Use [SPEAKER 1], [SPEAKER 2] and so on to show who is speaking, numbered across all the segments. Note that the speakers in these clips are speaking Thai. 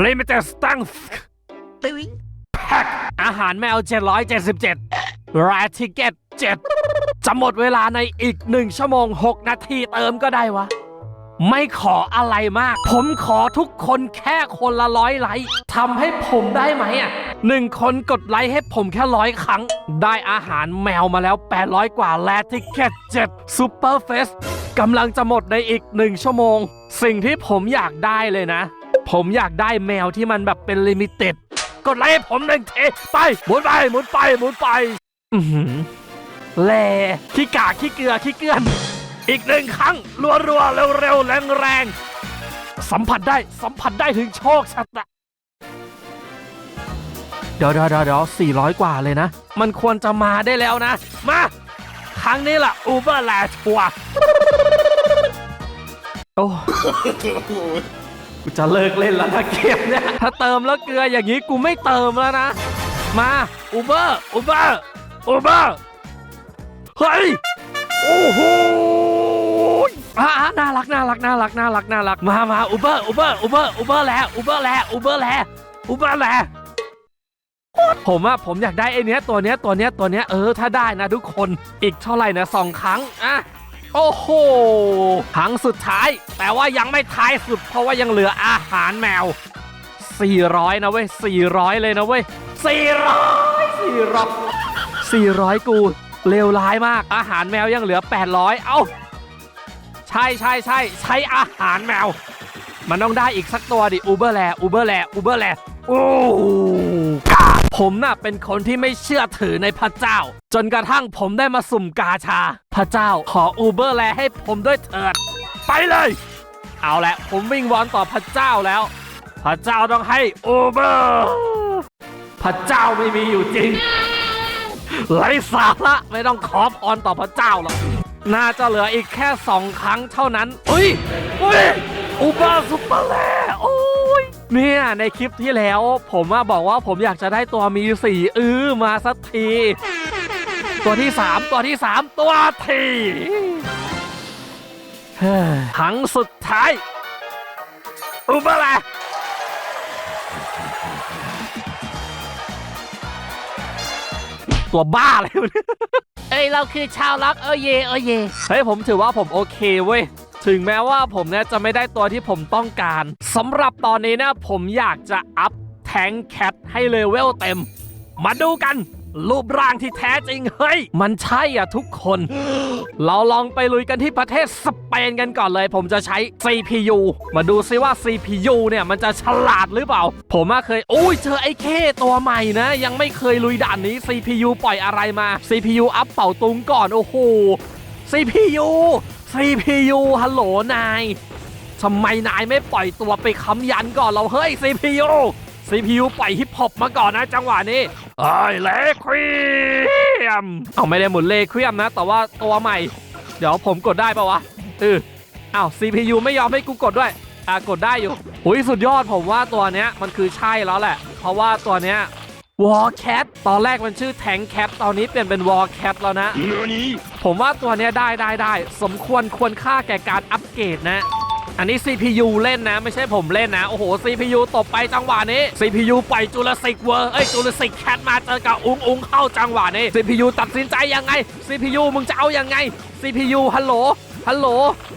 [SPEAKER 1] Limited Stank
[SPEAKER 2] ตึ้ง
[SPEAKER 1] อาหารแมว 777 r a Ticket 7 จะหมดเวลาในอีก 1 ชั่วโมง 6 นาทีเติมก็ได้วะ ไม่ขออะไรมาก ผมขอทุกคนแค่คนละร้อยไลค์ทำให้ผมได้ไหมอะหนึ่งคนกดไลค์ให้ผมแค่ร้อยครั้ง ได้อาหารแมวมาแล้ว 800 กว่าแลทิเก็ต7 Super f e s กำลังจะหมดในอีก1ชั่วโมง สิ่งที่ผมอยากได้เลยนะ ผมอยากได้แมวที่มันแบบเป็นลิมิเต็ดกดไลค์ผมหนึ่งทีไปหมุนไปหมุนไปหมุนไปอือหือแล่ขี้กากขี้เกลือขี้เกลือนอีกหนึ่งครั้งรัวรัวเร็วเร็วแรงแรงสัมผัสได้สัมผัสได้ถึงโชคชะตาเดี๋ยวเดี๋ยวเดี๋ยวเดี๋ยวสี่ร้อยกว่าเลยนะ มันควรจะมาได้แล้วนะ มา ครั้งนี้ล่ะอูเบอร์แลชัวโอ้ กูจะเลิกเล่นแล้วนะเกมเนี่ย ถ้าเติมแล้วเกลืออย่างนี้กูไม่เติมแล้วนะ มาอูเบอร์อูเบอร์อูเบอร์เฮ้ย โอ้โหอ่าน่ารักน่ารักน่ารักน่ารักน่ารัก มามาอูเบอร์อูเบอร์อูเบอร์อูเบอร์แล้วอูเบอร์แล้วอูเบอร์แล้วอูเบอร์แล้วผมอะผมอยากได้ไอ้เนี้ยตัวเนี้ยตัวเนี้ยตัวเนี้ยเออถ้าได้นะทุกคนอีกเท่าไหร่นะสองครั้งอะ โอ้โหครั้งสุดท้าย แต่ว่ายังไม่ท้ายสุด เพราะว่ายังเหลืออาหารแมว 400 นะเว้ย 400 เลยนะเว้ย 400 400 400 กูเลวร้ายมาก อาหารแมวยังเหลือ 800 เอ้า ใช่ใช่ใช่ใช้อาหารแมว มันต้องได้อีกสักตัวดิ อูเบอร์แลอูเบอร์แลอูเบอร์แลโอ้ ผมน่ะเป็นคนที่ไม่เชื่อถือในพระเจ้า จนกระทั่งผมได้มาสุ่มกาชา พระเจ้าขออูเบอร์แลให้ผมด้วยเถิด ไปเลย เอาละผมวิ่งวอนต่อพระเจ้าแล้ว พระเจ้าต้องให้อูเบอร์พระเจ้าไม่มีอยู่จริงไร้สาระไม่ต้องขอพรต่อพระเจ้าหรอกน่าจะเหลืออีกแค่สองครั้งเท่านั้นอุ้ยอุ้ยอุบาสุปเปอร์แล เนี่ยในคลิปที่แล้ว ผมอะบอกว่าผมอยากจะได้ตัวมีสีอื้อมาสักที ตัวที่สามตัวที่สามตัวทีเฮ้ยครั้งสุดท้ายอุบาแลตัวบ้าอะไรวะเนี่ยเอ้ยเราคือชาวล็อกเออเยเออเยเฮ้ยผมถือว่าผมโอเคเว้ย ถึงแม้ว่าผมเนี่ยจะไม่ได้ตัวที่ผมต้องการสำหรับตอนนี้นะผมอยากจะอัพแทงแคทให้เลเวลเต็ม มาดูกัน รูปร่างที่แท้จริงเฮ้ย มันใช่อะทุกคน เราลองไปลุยกันที่ประเทศสเปนกันก่อนเลย ผมจะใช้ CPU มาดูซิว่า CPU เนี่ยมันจะฉลาดหรือเปล่า ผมอเคยอุ้ยเจอไอ้เคตัวใหม่นะ ยังไม่เคยลุยด่านนี้ CPU ปล่อยอะไรมา CPU อัพเป่าตุงก่อนโอ้โห CPU CPU ฮัลโหลนายทำไมนายไม่ปล่อยตัวไปค้ำยันก่อนเราเฮ้ย CPU CPU ปล่อยฮิปฮอปมาก่อนนะจังหวะนี้เอ้เลควีมเอาไม่ได้หมุนเลควีมนะ แต่ว่าตัวใหม่ เดี๋ยวผมกดได้ปะวะเอออ้าว CPU ไม่ยอมให้กูกดด้วย อะกดได้อยู่หุยสุดยอดผมว่าตัวเนี้ยมันคือใช่แล้วแหละ เพราะว่าตัวเนี้ยวอลแคทตอนแรกมันชื่อแทงแคทตอนนี้เปลี่ยนเป็นวอลแคทแล้วนะ ผมว่าตัวเนี้ยได้ได้ได้สมควรควรค่าแก่การอัปเกรดนะ อันนี้ CPU เล่นนะ ไม่ใช่ผมเล่นนะ โอ้โห CPU ตบไปจังหวะนี้ CPU ปล่อยจูเลสิกเวอร์เอ้ยจูเลสิกแคทมาเจอกับอุ้งอุ้งเข้าจังหวะนี้ CPU ตัดสินใจยังไง CPU มึงจะเอายังไง CPU ฮัลโหลฮัลโหล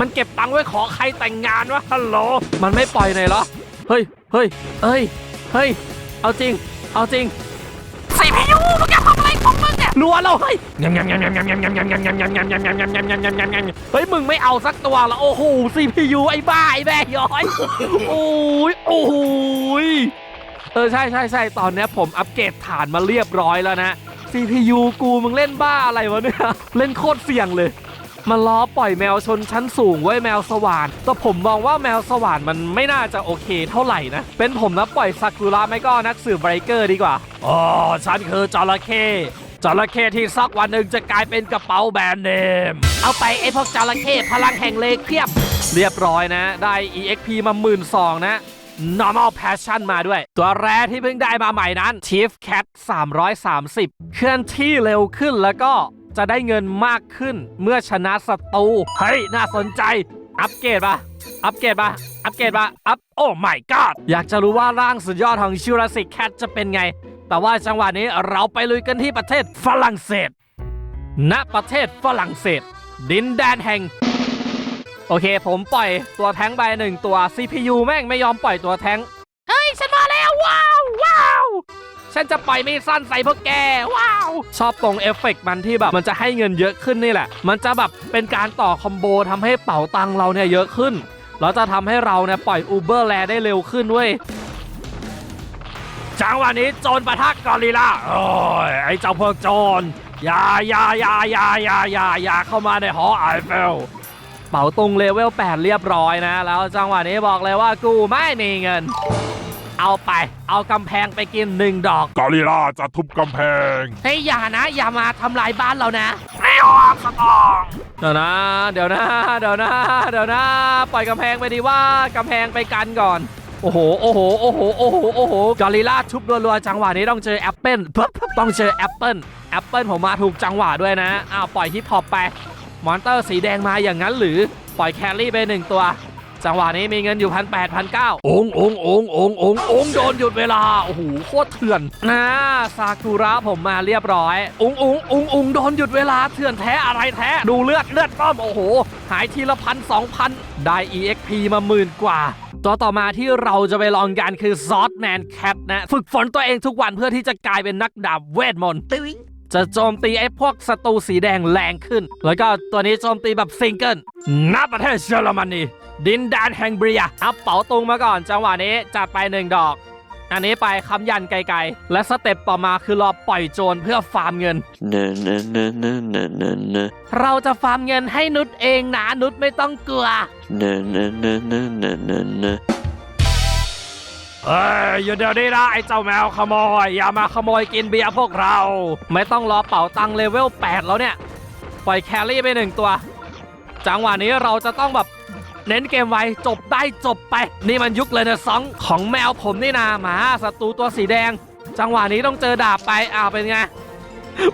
[SPEAKER 1] มันเก็บตังค์ไว้ขอใครแต่งงานวะฮัลโหล มันไม่ปล่อยหน่อยเหรอ เฮ้ย เฮ้ย เฮ้ย เฮ้ย เอาจริง เอาจริง ของมึงเนี่ยรัวเราเฮ้ยเฮ้ยมึงไม่เอาสักตัวละโอ้โห CPU ไอ้บ้าไอ้แม่ย้อยโอ้ยโอ้ยเออใช่ใช่ใช่ตอนนี้ผมอัปเกรดฐานมาเรียบร้อยแล้วนะ CPU กูมึงเล่นบ้าอะไรวะเนี่ยเล่นโคตรเสี่ยงเลยมันล้อปล่อยแมวชนชั้นสูงไว้แมวสว่านแต่ผมมองว่าแมวสว่านมันไม่น่าจะโอเคเท่าไหร่นะ เป็นผมนะปล่อยซากุระไม่ก็นักสืบไบรเกอร์ดีกว่าอ๋อฉันคือจระเข้ จระเข้ที่สักวันหนึ่งจะกลายเป็นกระเป๋าแบรนด์เนม เอาไปไอพวกจระเข้พลังแห่งเลเคียบเรียบร้อยนะ ได้ EXP มาหมื่นสองนะ normal passion มาด้วย ตัวแรกที่เพิ่งได้มาใหม่นั้น Chief Cat 330 เคลื่อนที่เร็วขึ้นแล้วก็จะได้เงินมากขึ้นเมื่อชนะศัตรู เฮ้ย น่าสนใจ อัปเกรดปะอัปเกรดปะอัปเกรดปะอัปโอ้ my god อยากจะรู้ว่าร่างสุดยอดของชูราสิกแคทจะเป็นไง แต่ว่าจังหวะนี้เราไปลุยกันที่ประเทศฝรั่งเศส ณ ประเทศฝรั่งเศส ดินแดนแห่ง โอเค ผมปล่อยตัวแท้งไปหนึ่งตัว CPU แม่งไม่ยอมปล่อยตัวแท้ง เฮ้ย ฉันมาแล้ว ว้าวว้าว ฉันจะปล่อยมีดสั้นใส่พวกแก ว้าว ชอบตรงเอฟเฟกต์มันที่แบบมันจะให้เงินเยอะขึ้นนี่แหละ มันจะแบบเป็นการต่อคอมโบทำให้เป๋าตังเราเนี่ยเยอะขึ้นแล้วจะทำให้เราเนี่ยปล่อยอูเบอร์แลได้เร็วขึ้นเว้ยจังหวะนี้โจรปะทะกอริลลาโอ้ยไอ้เจ้าพวกโจรอย่าอย่าอย่าอย่าอย่าอย่าอย่าเข้ามาในหอไอเฟลเป๋าตุงเลเวล 8 เรียบร้อยนะ แล้วจังหวะนี้บอกเลยว่ากูไม่มีเงิน เอาไป เอากำแพงไปกินหนึ่งดอก
[SPEAKER 2] กอริลลาจะทุบกำแพง
[SPEAKER 1] เฮ้ยอย่านะ อย่ามาทำลายบ้านเรานะไม่ออกสตองเดี๋ยวนะ เดี๋ยวนะ เดี๋ยวนะ เดี๋ยวนะ ปล่อยกำแพงไปดีว่ากำแพงไปกันก่อน โอ้โห โอ้โห โอ้โห โอ้โห โอ้โห กอริลลาชุบรัวๆ จังหวะนี้ต้องเจอแอปเปิลปึ๊บต้องเจอแอปเปิลแอปเปิลผมมาถูกจังหวะด้วยนะ อ้าวปล่อยฮิปฮอปไป มอนเตอร์สีแดงมาอย่างนั้นหรือ ปล่อยแครี่ไปหนึ่งตัว จังหวะนี้มีเงินอยู่พันแปดพันเก้าององององององโดนหยุดเวลา โอ้โหโคตรเถื่อนนะซากุระผมมาเรียบร้อย ององององโดนหยุดเวลาเถื่อนแท้อะไรแท้ ดูเลือดเลือดป้อม โอ้โห หายทีละพันสองพันได้ EXP มาหมื่นกว่าตัวต่อมาที่เราจะไปลองกันคือซอสแมนแคทนะ ฝึกฝนตัวเองทุกวันเพื่อที่จะกลายเป็นนักดาบเวทมนต์ จะโจมตีไอ้พวกศัตรูสีแดงแรงขึ้น แล้วก็ตัวนี้โจมตีแบบซิงเกิลณประเทศเยอรมนีดินแดนแห่งเบียร์อัพเป๋าตุงมาก่อนจังหวะนี้จัดไปหนึ่งดอก อันนี้ไปคำยันไกลๆ และสเต็ปต่อมาคือรอปล่อยโจรเพื่อฟาร์มเงิน
[SPEAKER 3] na na na na na na na
[SPEAKER 1] เราจะฟาร์มเงินให้นุชเองนะนุชไม่ต้องกลัว เอ้ยอยู่เดี๋ยวนี้นะไอ้เจ้าแมวขโมยอย่ามาขโมยกินเบียร์พวกเรา ไม่ต้องรอเป่าตังเลเวล8แล้วเนี่ยปล่อยแครี่ไปหนึ่งตัว จังหวะนี้เราจะต้องแบบเน้นเกมไวจบได้จบไป นี่มันยุคเลยนะสองของแมวผมนี่นาหมาศัตรูตัวสีแดง จังหวะนี้ต้องเจอดาบไปอ้าวเป็นไง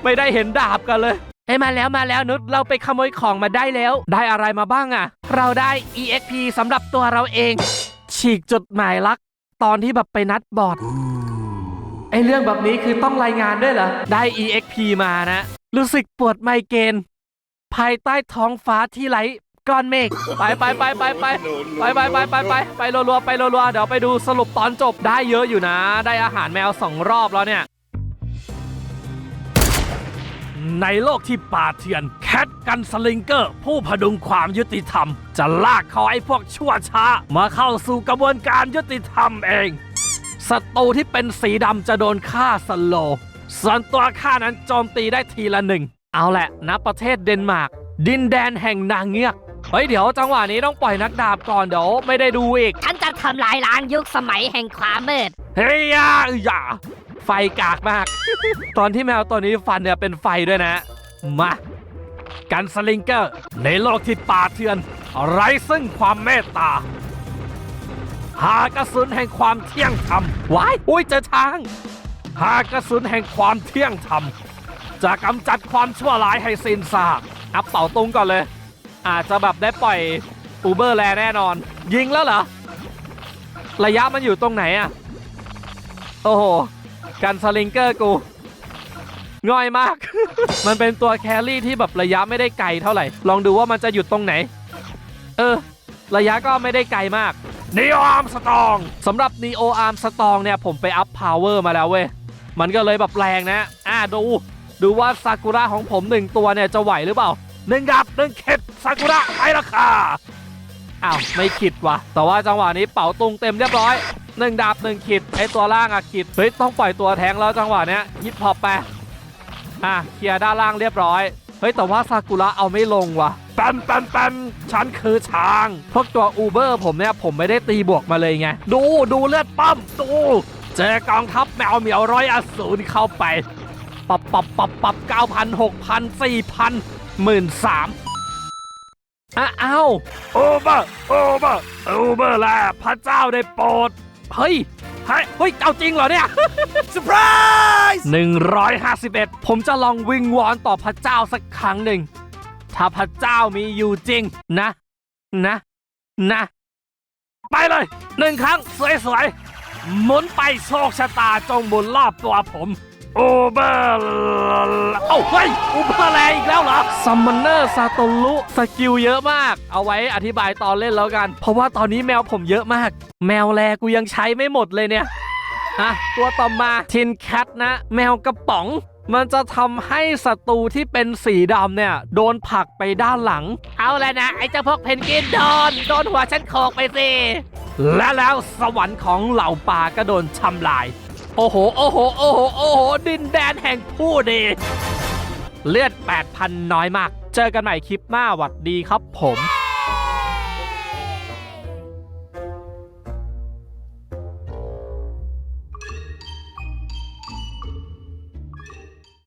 [SPEAKER 1] ไม่ได้เห็นดาบกันเลยเอ้มาแล้วมาแล้วนุชเราไปขโมยของมาได้แล้ว ได้อะไรมาบ้างอะเราได้ EXP สำหรับตัวเราเอง ฉีกจดหมายรัก ตอนที่แบบไปนัดบอร์ดไอเรื่องแบบนี้คือต้องรายงานด้วยเหรอ ได้ EXP มานะ รู้สึกปวดไมเกรนภายใต้ท้องฟ้าที่ไหลก้อนเมฆไปไปไปไปไปไปไปไปไปไปไปรัวๆไปรัวๆเดี๋ยวไปดูสรุปตอนจบได้เยอะอยู่นะ ได้อาหารแมวสองรอบแล้วเนี่ย ในโลกที่ป่าเถื่อน แคทกันสลิงเกอร์ ผู้พดุงความยุติธรรม จะลากคอไอ้พวกชั่วช้า มาเข้าสู่กระบวนการยุติธรรมเองศัตรูที่เป็นสีดำจะโดนฆ่าสโลว์ส่วนตัวข้านั้นโจมตีได้ทีละหนึ่ง เอาแหละณประเทศเดนมาร์ก ดินแดนแห่งนางเงือกเฮ้ยเดี๋ยวจังหวะนี้ต้องปล่อยนักดาบก่อนเดี๋ยวไม่ได้ดูอีก
[SPEAKER 4] ฉันจะทำลายล้างยุคสมัยแห่งความมืด
[SPEAKER 1] เฮ้ยอย่าอย่า ไฟกากมาก ตอนที่แมวตัวนี้ฟันเนี่ยเป็นไฟด้วยนะ มา กันสลิงเกอร์ ในโลกที่ป่าเถื่อน ไร้ซึ่งความเมตตา หากระสุนแห่งความเที่ยงธรรมว้ายอุ้ยเจอช้าง หากระสุนแห่งความเที่ยงธรรมจะกำจัดความชั่วร้ายให้สิ้นซากอัพเป่าตุงก่อนเลย อาจจะแบบได้ปล่อยอูเบอร์แลแน่นอน ยิงแล้วเหรอ ระยะมันอยู่ตรงไหนอะโอ้โห กันสลิงเกอร์กูง่อยมาก มันเป็นตัวแครี่ที่แบบระยะไม่ได้ไกลเท่าไหร่ ลองดูว่ามันจะหยุดตรงไหน เออ ระยะก็ไม่ได้ไกลมากนีโออาร์มสตองสำหรับนีโออาร์มสตองเนี่ยผมไปอัพพาวเวอร์มาแล้วเว้ย มันก็เลยแบบแรงนะ อ่าดู ดูว่าซากุระของผมหนึ่งตัวเนี่ยจะไหวหรือเปล่าหนึ่งดับหนึ่งเข็ดซากุระไปราคาอ้าวไม่ขิดว่ะ แต่ว่าจังหวะนี้เป๋าตุงเต็มเรียบร้อย หนึ่งดาบหนึ่งขีดไอตัวล่างอะขีดเฮ้ยต้องปล่อยตัวแทงแล้วจังหวะเนี้ยยิบพอปไปอะเคลียร์ด้านล่างเรียบร้อยเฮ้ยแต่ว่าซากุระเอาไม่ลงว่ะแปมแปมแปมฉันคือช้างพวกตัวอูเบอร์ผมเนี่ยผมไม่ได้ตีบวกมาเลยไง ดูดูเลือดปั๊มดูเจอกองทัพแมวเหมียวร้อยอสูรเข้าไปปับปับปับปับเก้าพันหกพันสี่พันหมื่นสามอ้าอ้าวโอเบอร์โอเบอร์โอเบอร์แล้วพระเจ้าได้โปรด เฮ้ยเฮ้ยเฮ้ยเอาจริงเหรอเนี่ยเซอร์ไพรส์151 ผมจะลองวิงวอนต่อพระเจ้าสักครั้งหนึ่ง ถ้าพระเจ้ามีอยู่จริงนะ นะ นะ ไปเลยหนึ่งครั้งสวยๆหมุนไปโชคชะตาจงหมุนรอบตัวผม โอเบอร์เอ้าเฮ้ยอุเบอร์แรงอีกแล้วเหรอซัมมอนเนอร์ซาโตลุสกิลเยอะมาก เอาไว้อธิบายตอนเล่นแล้วกัน เพราะว่าตอนนี้แมวผมเยอะมาก แมวแลกูยังใช้ไม่หมดเลยเนี่ยอะตัวต่อมาทินแคทนะ แมวกระป๋อง มันจะทำให้ศัตรูที่เป็นสีดำเนี่ย โดนผลักไปด้านหลัง เอาแล้วนะ ไอ้เจ้าพวกเพนกินโดน โดนหัวฉันโขกไปสิและแล้วสวรรค์ของเหล่าป่าก็โดนทำลาย โอ้โห โอ้โห โอ้โห โอ้โห ดินแดนแห่งผู้ดี เลือด 8,000 น้อยมาก เจอกันใหม่คลิปหน้าหวัดดีครับผม